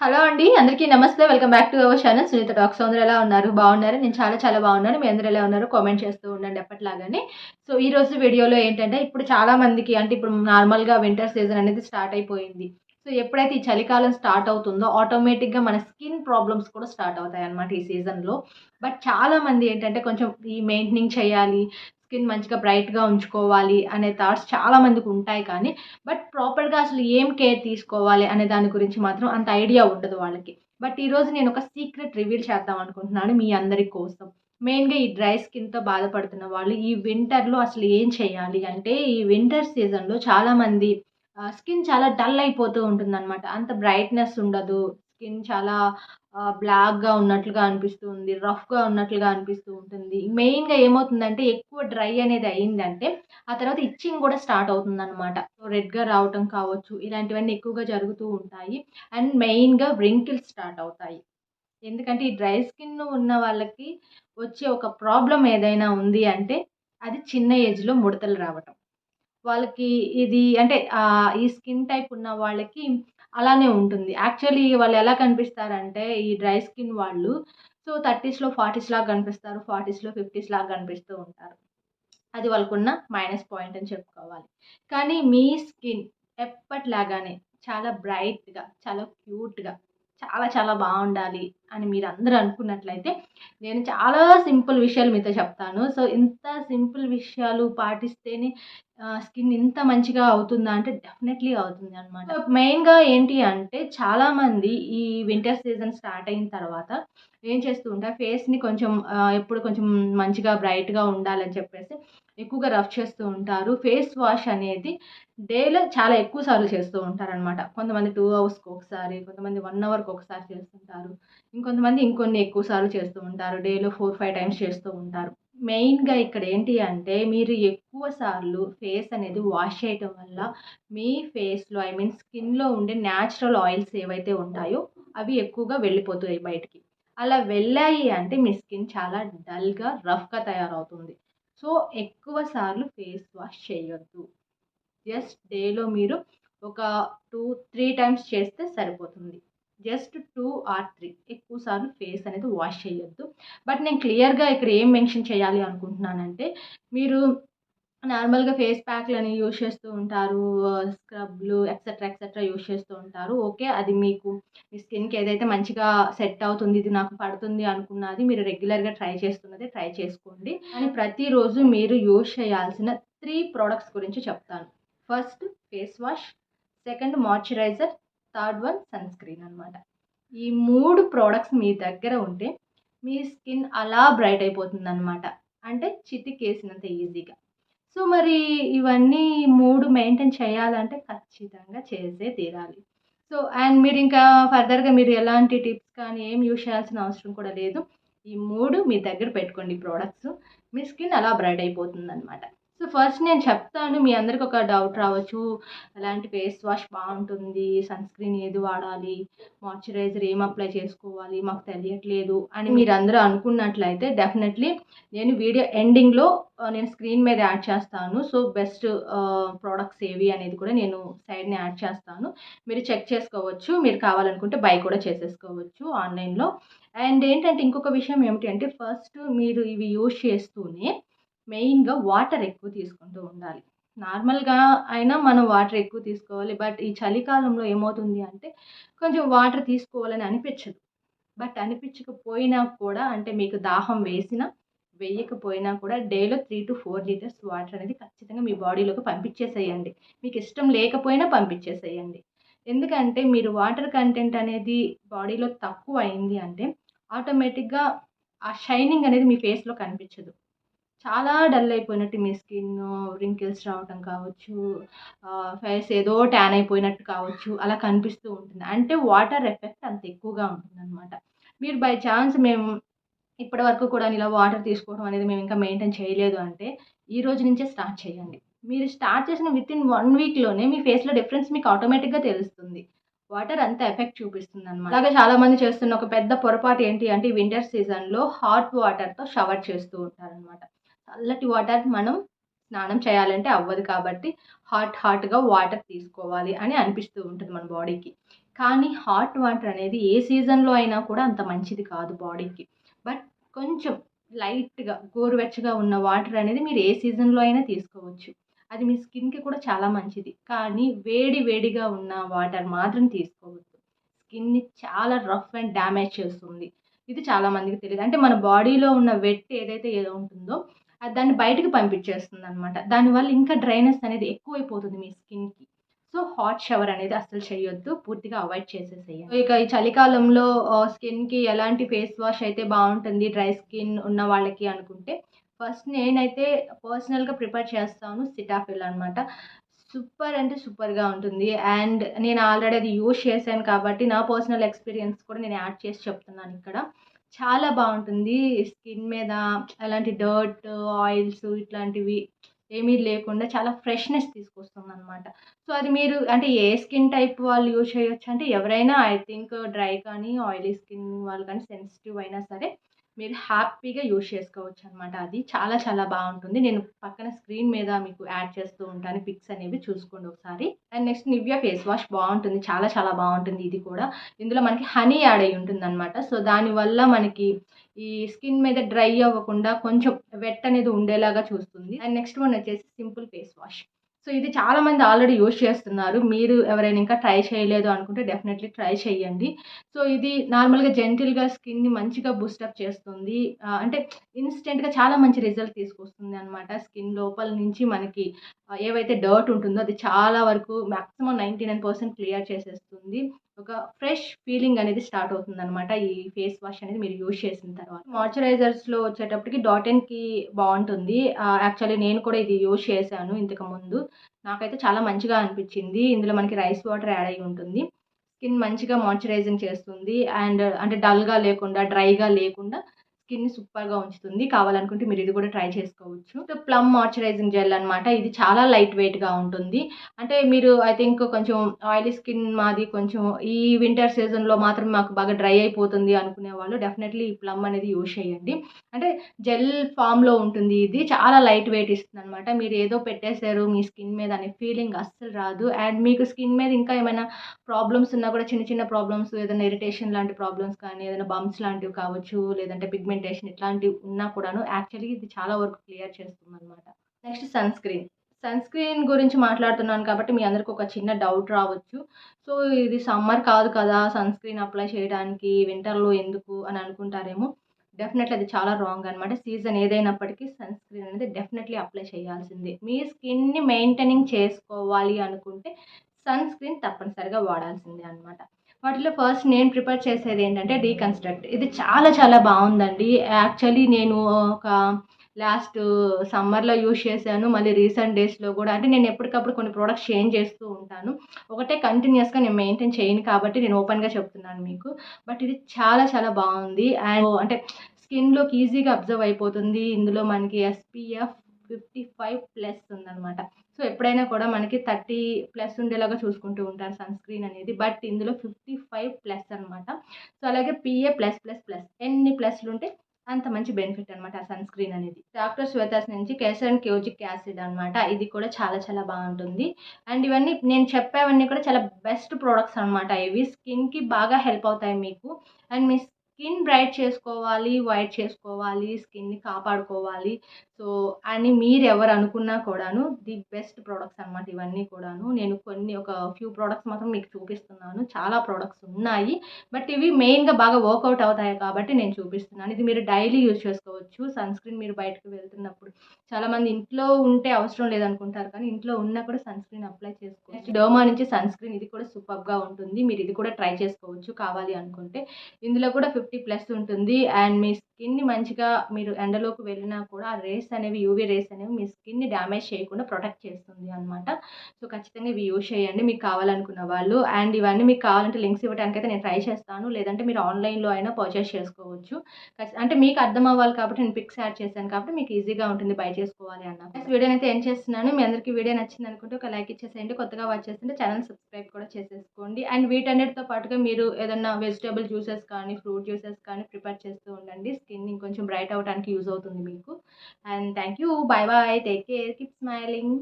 Hello అండి అందరికీ నమస్తే. Welcome back to our channel. Sunita talks అందరూ ఎలా ఉన్నారు? బాగున్నారు? నేను చాలా చాలా బాగున్నాను. మీ అందరూ ఎలా ఉన్నారు? కామెంట్ చేస్తూ ఉండండి ఎప్పటిలాగానే. సో ఈ రోజు వీడియోలో ఏంటంటే ఇప్పుడు చాలా మందికి అంటే ఇప్పుడు నార్మల్గా వింటర్ సీజన్ అనేది స్టార్ట్ అయిపోయింది. సో ఎప్పుడైతే ఈ చలికాలం స్టార్ట్ అవుతుందో ఆటోమేటిక్గా మన స్కిన్ ప్రాబ్లమ్స్ కూడా స్టార్ట్ అవుతాయి అన్నమాట ఈ సీజన్లో బట్ చాలామంది ఏంటంటే కొంచెం ఈ మెయింటెనింగ్ చేయాలి స్కిన్ మంచిగా బ్రైట్గా ఉంచుకోవాలి అనే థాట్స్ చాలామందికి ఉంటాయి కానీ బట్ ప్రాపర్గా అసలు ఏం కేర్ తీసుకోవాలి అనే దాని గురించి మాత్రం అంత ఐడియా ఉండదు వాళ్ళకి. బట్ ఈరోజు నేను ఒక సీక్రెట్ రివీల్ చేద్దాం అనుకుంటున్నాను మీ అందరి కోసం. మెయిన్గా ఈ డ్రై స్కిన్తో బాధపడుతున్న వాళ్ళు ఈ వింటర్లో అసలు ఏం చేయాలి అంటే ఈ వింటర్ సీజన్లో చాలామంది స్కిన్ చాలా డల్ అయిపోతూ ఉంటుందన్నమాట. అంత బ్రైట్నెస్ ఉండదు. స్కిన్ చాలా బ్లాక్గా ఉన్నట్లుగా అనిపిస్తుంది రఫ్గా ఉన్నట్లుగా అనిపిస్తూ ఉంటుంది. మెయిన్గా ఏమవుతుందంటే ఎక్కువ డ్రై అనేది అయిందంటే ఆ తర్వాత ఇచ్చింగ్ కూడా స్టార్ట్ అవుతుంది అనమాట రెడ్గా రావటం కావచ్చు ఇలాంటివన్నీ ఎక్కువగా జరుగుతూ ఉంటాయి. అండ్ మెయిన్గా వ్రింకిల్స్ స్టార్ట్ అవుతాయి. ఎందుకంటే ఈ డ్రై స్కిన్ ఉన్న వాళ్ళకి వచ్చే ఒక ప్రాబ్లం ఏదైనా ఉంది అంటే అది చిన్న ఏజ్లో ముడతలు రావటం. వాళ్ళకి ఇది అంటే ఈ స్కిన్ టైప్ ఉన్న వాళ్ళకి అలానే ఉంటుంది. యాక్చువల్లీ వాళ్ళు ఎలా కనిపిస్తారంటే ఈ డ్రై స్కిన్ వాళ్ళు సో థర్టీస్లో ఫార్టీస్ లాగా కనిపిస్తారు ఫార్టీస్లో ఫిఫ్టీస్ లాగా కనిపిస్తూ ఉంటారు. అది వాళ్ళకున్న మైనస్ పాయింట్ అని చెప్పుకోవాలి. కానీ మీ స్కిన్ ఎప్పటిలాగానే చాలా బ్రైట్గా చాలా క్యూట్గా చాలా చాలా బాగుండాలి. అని మీరు అందరూ అనుకున్నట్లయితే నేను చాలా సింపుల్ విషయాలు మీతో చెప్తాను. సో ఇంత సింపుల్ విషయాలు పాటిస్తేనే స్కిన్ ఇంత మంచిగా అవుతుందా అంటే డెఫినెట్లీ అవుతుంది అనమాట మెయిన్గా ఏంటి అంటే చాలామంది ఈ వింటర్ సీజన్ స్టార్ట్ అయిన తర్వాత ఏం చేస్తూ ఉంటారు? ఫేస్ని కొంచెం ఎప్పుడు కొంచెం మంచిగా బ్రైట్గా ఉండాలని చెప్పేసి ఎక్కువగా రఫ్ చేస్తూ ఉంటారు. ఫేస్ వాష్ అనేది డేలో చాలా ఎక్కువ సార్లు చేస్తూ ఉంటారనమాట కొంతమంది టూ అవర్స్కి ఒకసారి కొంతమంది వన్ అవర్కి ఒకసారి చేస్తుంటారు. ఇంకొంతమంది ఇంకొన్ని ఎక్కువ సార్లు చేస్తూ ఉంటారు. డేలో ఫోర్ ఫైవ్ టైమ్స్ చేస్తూ ఉంటారు. మెయిన్గా ఇక్కడ ఏంటి అంటే మీరు ఎక్కువ సార్లు ఫేస్ అనేది వాష్ చేయటం వల్ల మీ ఫేస్లో ఐ మీన్ స్కిన్లో ఉండే న్యాచురల్ ఆయిల్స్ ఏవైతే ఉంటాయో అవి ఎక్కువగా వెళ్ళిపోతాయి బయటికి. అలా వెళ్ళాయి అంటే మీ స్కిన్ చాలా డల్గా రఫ్గా తయారవుతుంది. సో ఎక్కువ సార్లు ఫేస్ వాష్ చేయొద్దు. జస్ట్ డేలో మీరు ఒక టూ త్రీ టైమ్స్ చేస్తే సరిపోతుంది. Just two or three. ఎక్కువ సార్లు ఫేస్ అనేది వాష్ చేయొద్దు. బట్ నేను క్లియర్గా ఇక్కడ ఏం మెన్షన్ చేయాలి అనుకుంటున్నానంటే మీరు నార్మల్గా ఫేస్ ప్యాక్లని యూజ్ చేస్తూ ఉంటారు స్క్రబ్లు ఎక్సెట్రా ఎక్సెట్రా యూజ్ చేస్తూ ఉంటారు. ఓకే అది మీకు మీ స్కిన్కి ఏదైతే మంచిగా సెట్ అవుతుంది ఇది నాకు పడుతుంది అనుకున్నది మీరు రెగ్యులర్గా ట్రై చేస్తున్నది ట్రై చేసుకోండి. కానీ ప్రతిరోజు మీరు యూజ్ చేయాల్సిన త్రీ ప్రోడక్ట్స్ గురించి చెప్తాను. First face wash. Second moisturiser. Third one sunscreen అనమాట ఈ మూడు ప్రోడక్ట్స్ మీ దగ్గర ఉంటే మీ స్కిన్ అలా బ్రైట్ అయిపోతుంది అనమాట అంటే చితికేసినంత ఈజీగా. సో మరి ఇవన్నీ మూడు మెయింటైన్ చేయాలంటే ఖచ్చితంగా చేసే తీరాలి. సో అండ్ మీరు ఇంకా ఫర్దర్గా మీరు ఎలాంటి టిప్స్ కానీ ఏం యూజ్ చేయాల్సిన అవసరం కూడా లేదు. ఈ మూడు మీ దగ్గర పెట్టుకోండి ప్రోడక్ట్స్. మీ స్కిన్ అలా బ్రైట్ అయిపోతుంది అనమాట సో ఫస్ట్ నేను చెప్తాను మీ అందరికి ఒక డౌట్ రావచ్చు. ఎలాంటి ఫేస్ వాష్ బాగుంటుంది సన్ స్క్రీన్ ఏది వాడాలి మాయిశ్చరైజర్ ఏం అప్లై చేసుకోవాలి మాకు తెలియట్లేదు అని మీరు అందరూ అనుకున్నట్లయితే డెఫినెట్లీ నేను వీడియో ఎండింగ్లో నేను స్క్రీన్ మీద యాడ్ చేస్తాను. సో బెస్ట్ ప్రోడక్ట్స్ ఏవి అనేది కూడా నేను సైడ్ని యాడ్ చేస్తాను. మీరు చెక్ చేసుకోవచ్చు. మీరు కావాలనుకుంటే బై కూడా చేసేసుకోవచ్చు ఆన్లైన్లో అండ్ ఏంటంటే ఇంకొక విషయం ఏమిటి అంటే ఫస్ట్ మీరు ఇవి యూజ్ చేస్తూనే మెయిన్గా వాటర్ ఎక్కువ తీసుకుంటూ ఉండాలి. నార్మల్గా అయినా మనం వాటర్ ఎక్కువ తీసుకోవాలి. బట్ ఈ చలికాలంలో ఏమవుతుంది అంటే కొంచెం వాటర్ తీసుకోవాలని అనిపించదు. బట్ అనిపించకపోయినా కూడా అంటే మీకు దాహం వేసినా వేయకపోయినా కూడా డేలో three to four litres water అనేది ఖచ్చితంగా మీ బాడీలోకి పంపించేసేయండి. మీకు ఇష్టం లేకపోయినా పంపించేసేయండి. ఎందుకంటే మీరు వాటర్ కంటెంట్ అనేది బాడీలో తక్కువ అయింది అంటే ఆటోమేటిక్గా ఆ షైనింగ్ అనేది మీ ఫేస్లో కనిపించదు. చాలా డల్ అయిపోయినట్టు మీ స్కిన్ రింకిల్స్ రావటం కావచ్చు ఫేస్ ఏదో ట్యాన్ అయిపోయినట్టు కావచ్చు అలా కనిపిస్తూ ఉంటుంది. అంటే వాటర్ ఎఫెక్ట్ అంత ఎక్కువగా ఉంటుందన్నమాట. మీరు బై ఛాన్స్ మేము ఇప్పటి వరకు కూడా ఇలా వాటర్ తీసుకోవడం అనేది మేము ఇంకా మెయింటైన్ చేయలేదు అంటే ఈ రోజు నుంచే స్టార్ట్ చేయండి. మీరు స్టార్ట్ చేసిన విత్ ఇన్ వన్ వీక్లోనే మీ ఫేస్లో డిఫరెన్స్ మీకు ఆటోమేటిక్గా తెలుస్తుంది. వాటర్ అంత ఎఫెక్ట్ చూపిస్తుంది అనమాట అలాగే చాలా మంది చేస్తున్న ఒక పెద్ద పొరపాటు ఏంటి అంటే వింటర్ సీజన్లో హాట్ వాటర్తో షవర్ చేస్తూ ఉంటారనమాట చల్లటి వాటర్ మనం స్నానం చేయాలంటే అవ్వదు కాబట్టి హాట్ హాట్గా వాటర్ తీసుకోవాలి అని అనిపిస్తూ ఉంటుంది మన బాడీకి కానీ హాట్ వాటర్ అనేది ఏ సీజన్లో అయినా కూడా అంత మంచిది కాదు బాడీకి బట్ కొంచెం లైట్గా గోరువెచ్చగా ఉన్న వాటర్ అనేది మీరు ఏ సీజన్లో అయినా తీసుకోవచ్చు. అది మీ స్కిన్కి కూడా చాలా మంచిది. కానీ వేడి వేడిగా ఉన్న వాటర్ మాత్రం తీసుకోవద్దు. స్కిన్ని చాలా రఫ్ అండ్ డ్యామేజ్ చేస్తుంది. ఇది చాలా మందికి తెలియదు. అంటే మన బాడీలో ఉన్న వెట్ ఏదైతే ఏదో ఉంటుందో అది దాన్ని బయటకు పంపించేస్తుంది అనమాట దానివల్ల ఇంకా డ్రైనెస్ అనేది ఎక్కువైపోతుంది మీ స్కిన్కి. సో హాట్ షవర్ అనేది అసలు చేయొద్దు. పూర్తిగా అవాయిడ్ చేసేసేయండి. ఇక ఈ చలికాలంలో స్కిన్కి ఎలాంటి ఫేస్ వాష్ అయితే బాగుంటుంది డ్రై స్కిన్ ఉన్న వాళ్ళకి అనుకుంటే ఫస్ట్ నేనైతే పర్సనల్గా ప్రిపేర్ చేస్తాను సిటాఫిల్ అనమాట సూపర్ అంటే సూపర్గా ఉంటుంది. అండ్ నేను ఆల్రెడీ అది యూజ్ చేశాను కాబట్టి నా పర్సనల్ ఎక్స్పీరియన్స్ కూడా నేను యాడ్ చేసి చెప్తున్నాను ఇక్కడ. చాలా బాగుంటుంది. స్కిన్ మీద ఎలాంటి డర్ట్ ఆయిల్స్ ఇట్లాంటివి ఏమీ లేకుండా చాలా ఫ్రెష్నెస్ తీసుకొస్తుంది అనమాట సో అది మీరు అంటే ఏ స్కిన్ టైప్ వాళ్ళు యూజ్ చేయొచ్చు అంటే ఎవరైనా ఐ థింక్ డ్రై కానీ ఆయిలీ స్కిన్ వాళ్ళు కానీ సెన్సిటివ్ అయినా సరే మీరు హ్యాపీగా యూజ్ చేసుకోవచ్చు అనమాట అది చాలా చాలా బాగుంటుంది. నేను పక్కన స్క్రీన్ మీద మీకు యాడ్ చేస్తూ ఉంటాను. పిక్స్ అనేవి చూసుకోండి ఒకసారి. And next Nivea face wash బాగుంటుంది. చాలా చాలా బాగుంటుంది ఇది కూడా. ఇందులో మనకి హనీ యాడ్ అయి ఉంటుంది అనమాట సో దానివల్ల మనకి ఈ స్కిన్ మీద డ్రై అవ్వకుండా కొంచెం వెట్ అనేది ఉండేలాగా చూస్తుంది. అండ్ నెక్స్ట్ వన్ వచ్చేసి సింపుల్ ఫేస్ వాష్. సో ఇది చాలా మంది ఆల్రెడీ యూజ్ చేస్తున్నారు. మీరు ఎవరైనా ఇంకా ట్రై చేయలేదు అనుకుంటే డెఫినెట్లీ ట్రై చేయండి సో ఇది నార్మల్గా జెంటిల్గా స్కిన్ని మంచిగా బూస్టప్ చేస్తుంది. అంటే ఇన్స్టెంట్గా చాలా మంచి రిజల్ట్ తీసుకొస్తుంది అనమాట స్కిన్ లోపల నుంచి మనకి ఏవైతే డర్ట్ ఉంటుందో అది చాలా వరకు maximum ninety nine percent clear చేసేస్తుంది. ఒక ఫ్రెష్ ఫీలింగ్ అనేది స్టార్ట్ అవుతుంది అనమాట ఈ ఫేస్ వాష్ అనేది మీరు యూజ్ చేసిన తర్వాత. మాయిశ్చరైజర్స్లో వచ్చేటప్పటికి డాటెన్కి బాగుంటుంది. యాక్చువల్లీ నేను కూడా ఇది యూజ్ చేశాను ఇంతకు ముందు. నాకైతే చాలా మంచిగా అనిపించింది. ఇందులో మనకి రైస్ వాటర్ యాడ్ అయి ఉంటుంది. స్కిన్ మంచిగా మాయిశ్చరైజింగ్ చేస్తుంది. అండ్ అంటే డల్గా లేకుండా డ్రైగా లేకుండా స్కిన్ సూపర్గా ఉంచుతుంది. కావాలనుకుంటే మీరు ఇది కూడా ట్రై చేసుకోవచ్చు. సో ప్లమ్ మాయిశ్చరైజింగ్ జెల్ అనమాట ఇది చాలా లైట్ వెయిట్గా ఉంటుంది. అంటే మీరు ఐ థింక్ కొంచెం ఆయిలీ స్కిన్ మాది కొంచెం ఈ వింటర్ సీజన్లో మాత్రం మాకు బాగా డ్రై అయిపోతుంది అనుకునే వాళ్ళు డెఫినెట్లీ ఈ ప్లమ్ అనేది యూజ్ చేయండి. అంటే జెల్ ఫామ్లో ఉంటుంది ఇది. చాలా లైట్ వెయిట్ ఇస్తుంది అనమాట మీరు ఏదో పెట్టేశారు మీ స్కిన్ మీద అనే ఫీలింగ్ అస్సలు రాదు. అండ్ మీకు స్కిన్ మీద ఇంకా ఏమైనా ప్రాబ్లమ్స్ ఉన్నా కూడా చిన్న చిన్న ప్రాబ్లమ్స్ ఏదైనా ఇరిటేషన్ లాంటి ప్రాబ్లమ్స్ కానీ ఏదైనా బంప్స్ లాంటివి కావచ్చు లేదంటే పిగ్మెంట్ పిగ్మెంటేషన్ ఇట్లాంటివి ఉన్నా కూడాను యాక్చువల్లీ ఇది చాలా వరకు క్లియర్ చేస్తుంది అనమాట next sunscreen. Sunscreen గురించి మాట్లాడుతున్నాను కాబట్టి మీ అందరికి ఒక చిన్న డౌట్ రావచ్చు. సో ఇది సమ్మర్ కాదు కదా సన్ స్క్రీన్ అప్లై చేయడానికి వింటర్లో ఎందుకు అని అనుకుంటారేమో. డెఫినెట్లీ అది చాలా రాంగ్ అనమాట సీజన్ ఏదైనప్పటికీ సన్ స్క్రీన్ అనేది డెఫినెట్లీ అప్లై చేయాల్సిందే. మీ స్కిన్ని మెయింటైనింగ్ చేసుకోవాలి అనుకుంటే సన్ స్క్రీన్ తప్పనిసరిగా వాడాల్సిందే అనమాట వాటిలో ఫస్ట్ నేను ప్రిపేర్ చేసేది ఏంటంటే డీకన్స్ట్రక్ట్ ఇది చాలా చాలా బాగుందండి. యాక్చువల్లీ నేను ఒక లాస్ట్ సమ్మర్లో యూజ్ చేశాను. మళ్ళీ రీసెంట్ డేస్లో కూడా. అంటే నేను ఎప్పటికప్పుడు కొన్ని ప్రోడక్ట్స్ చేంజ్ చేస్తూ ఉంటాను. ఒకటే కంటిన్యూస్గా నేను మెయింటైన్ చేయను కాబట్టి నేను ఓపెన్గా చెప్తున్నాను మీకు. బట్ ఇది చాలా చాలా బాగుంది. అండ్ అంటే స్కిన్లోకి ఈజీగా అబ్జర్వ్ అయిపోతుంది. ఇందులో మనకి ఎస్పీఎఫ్ ఫిఫ్టీ ఫైవ్ ప్లస్ ఉందన్నమాట. సో ఎప్పుడైనా కూడా మనకి థర్టీ ప్లస్ ఉండేలాగా చూసుకుంటూ ఉంటారు సన్ స్క్రీన్ అనేది. బట్ ఇందులో ఫిఫ్టీ ఫైవ్ ప్లస్ అనమాట సో అలాగే పిఏ ప్లస్ ప్లస్ ప్లస్ ఎన్ని ప్లస్లు ఉంటే అంత మంచి బెనిఫిట్ అనమాట ఆ సన్ స్క్రీన్ అనేది. డాక్టర్ శ్వేతాస్ నుంచి కేసర్ క్యోజిక్ యాసిడ్ అనమాట ఇది కూడా చాలా చాలా బాగుంటుంది. అండ్ ఇవన్నీ నేను చెప్పేవన్నీ కూడా చాలా బెస్ట్ ప్రోడక్ట్స్ అనమాట ఇవి. స్కిన్కి బాగా హెల్ప్ అవుతాయి మీకు. అండ్ మీ స్కిన్ బ్రైట్ చేసుకోవాలి వైట్ చేసుకోవాలి స్కిన్ని కాపాడుకోవాలి. సో అని మీరు ఎవరు అనుకున్నా కూడాను ది బెస్ట్ ప్రోడక్ట్స్ అనమాట ఇవన్నీ కూడాను. నేను కొన్ని ఒక ఫ్యూ ప్రోడక్ట్స్ మాత్రం మీకు చూపిస్తున్నాను. చాలా ప్రోడక్ట్స్ ఉన్నాయి. బట్ ఇవి మెయిన్గా బాగా వర్కౌట్ అవుతాయి కాబట్టి నేను చూపిస్తున్నాను. ఇది మీరు డైలీ యూజ్ చేసుకోవచ్చు. సన్ స్క్రీన్ మీరు బయటకు వెళ్తున్నప్పుడు చాలామంది ఇంట్లో ఉంటే అవసరం లేదనుకుంటారు కానీ ఇంట్లో ఉన్నా కూడా సన్ స్క్రీన్ అప్లై చేసుకోవచ్చు. డోమా నుంచి సన్ స్క్రీన్ ఇది కూడా సూపర్గా ఉంటుంది. మీరు ఇది కూడా ట్రై చేసుకోవచ్చు కావాలి అనుకుంటే. ఇందులో కూడా ఫిఫ్టీ ప్లస్ ఉంటుంది. అండ్ మీ స్కిన్ని మంచిగా మీరు ఎండలోకి వెళ్ళినా కూడా ఆ రేస్ అనేవి యూవీ రేస్ అనేవి మీ స్కిన్ని డ్యామేజ్ చేయకుండా ప్రొటెక్ట్ చేస్తుంది అనమాట సో ఖచ్చితంగా ఇవి యూజ్ చేయండి. మీకు కావాలనుకున్న వాళ్ళు. అండ్ ఇవన్నీ మీకు కావాలంటే లింక్స్ ఇవ్వడానికి అయితే నేను ట్రై చేస్తాను. లేదంటే మీరు ఆన్లైన్లో అయినా పర్చేస్ చేసుకోవచ్చు. అంటే మీకు అర్థం అవ్వాలి కాబట్టి నేను పిక్స్ యాడ్ చేశాను కాబట్టి మీకు ఈజీగా ఉంటుంది బై చేసుకోవాలి అన్న. వీడియోని అయితే ఏం చేస్తున్నాను? మీ అందరికీ వీడియో నచ్చింది అనుకుంటే ఒక లైక్ ఇచ్చేసేయండి. కొత్తగా వాచ్ చేస్తుంటే ఛానల్ సబ్స్క్రైబ్ కూడా చేసేసుకోండి. అండ్ వీటన్నిటితో పాటుగా మీరు ఏదన్నా వెజిటేబుల్ జ్యూసెస్ కానీ ఫ్రూట్ జ్యూసెస్ కానీ ప్రిపేర్ చేస్తూ ఉండండి. స్కిన్ ఇంకొంచెం బ్రైట్ అవడానికి యూజ్ అవుతుంది మీకు. And thank you. Bye bye. Take care. Keep smiling.